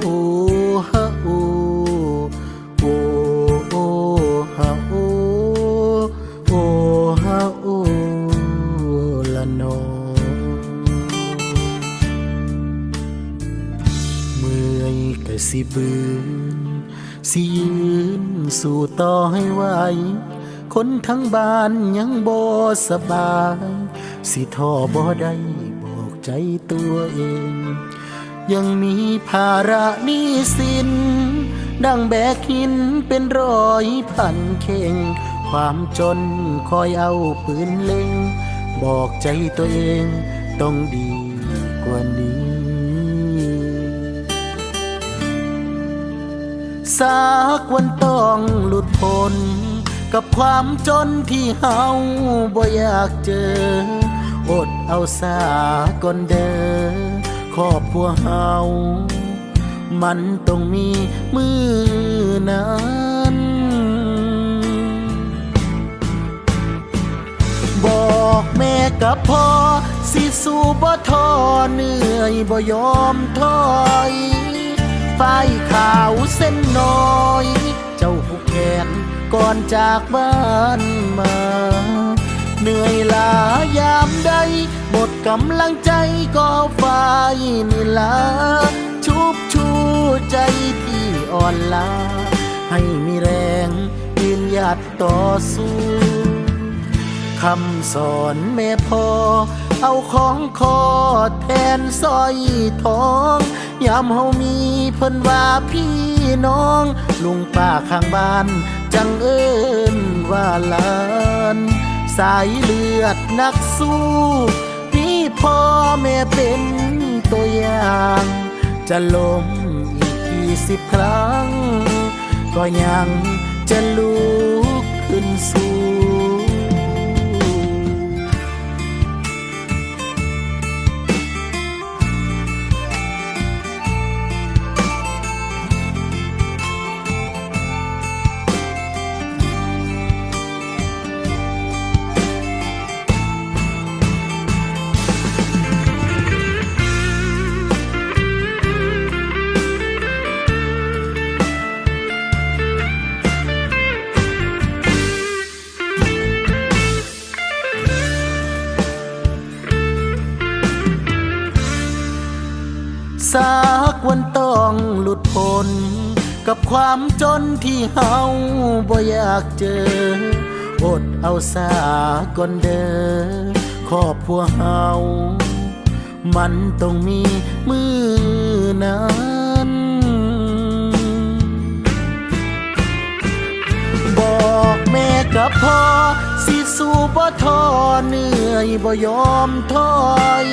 โอฮะโอโอโอฮะโอโอฮะโอละนอเมื่อยก็สิบืนสิยืนสู่ต่อให้ไหวคนทั้งบ้านยังบ่สบาย สิท่อบ่ได้บอกใจตัวเอง ยังมีภาระหนี้สิน ดังแบกหินเป็นร้อยพันเข่ง ความจนคอยเอาปืนเล็ง บอกใจตัวเองต้องดีกว่านี้ สักวันต้องหลุดพ้นกับความจนที่เฮาบ่อยากเจอ อดเอาสาก่อนเด้อ ครอบครัวเฮา มันต้องมีมือนั้นบอกแม่กับพ่อ สิสู้บ่ท้อเหนื่อยบ่ยอมถอยฝ้ายขาวเส้นน้อย เจ้าผู้แขนก่อนจากบ้านมา เหนื่อยลายามใดหมดกำลังใจก็ ฝ้ายนี่ลาชุบชูใจที่อ่อนล้าให้มีแรงยืนหยัดต่อสู้คำสอนแม่พ่อ เอาของคอแทนสร้อยทองยามเฮามีเพิ่นว่าพี่น้อง ลุงป้าข้างบ้าน จังเอิ้นว่าลานสายเลือดนักสู้พี่พ่อแม่เป็น ตัวอย่าง จะล้มอีกกี่สิบครั้ง ก็ยังจะลุกขึ้นสู้ กับความจนที่เฮาบ่อยากเจอ อดเอาสาก่อนเด้อครอบครัวเฮามันต้องมีมือนั้นบอกแม่กับพ่อสิสู้บ่ท้อเหนื่อยบ่ยอมถอย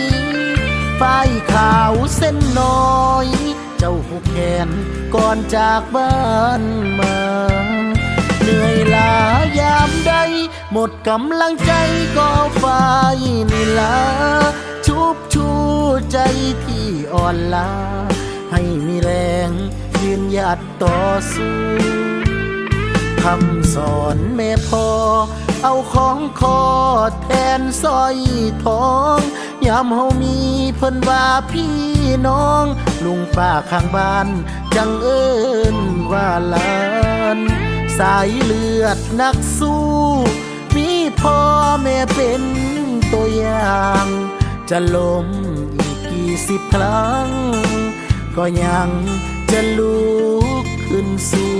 ฝ้ายขาวเส้นนอ จ้าผูกแขนก่อนจากบ้านมาเหนื่อยล้ายามใด หมดกำลังใจก็ฝ้ายนี่ลาชุบชูใจที่อ่อนล้า ให้มีแรงยืนหยัดต่อสู้คำสอนแม่พ่อเอาของคอแทนสร้อยทอง ยามเฮามีเพิ่นว่าพี่น้อง ลุงป้าข้างบ้าน จังเอิ้นว่าหลาน สายเลือดนักสู้ มีพ่อแม่เป็นตัวอย่าง จะล้มอีกกี่สิบครั้ง ก็ยังจะลุกขึ้นสู้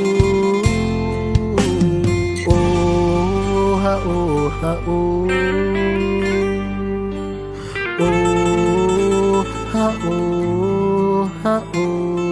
โอ้ฮะโอ้ฮะโอ้ 啊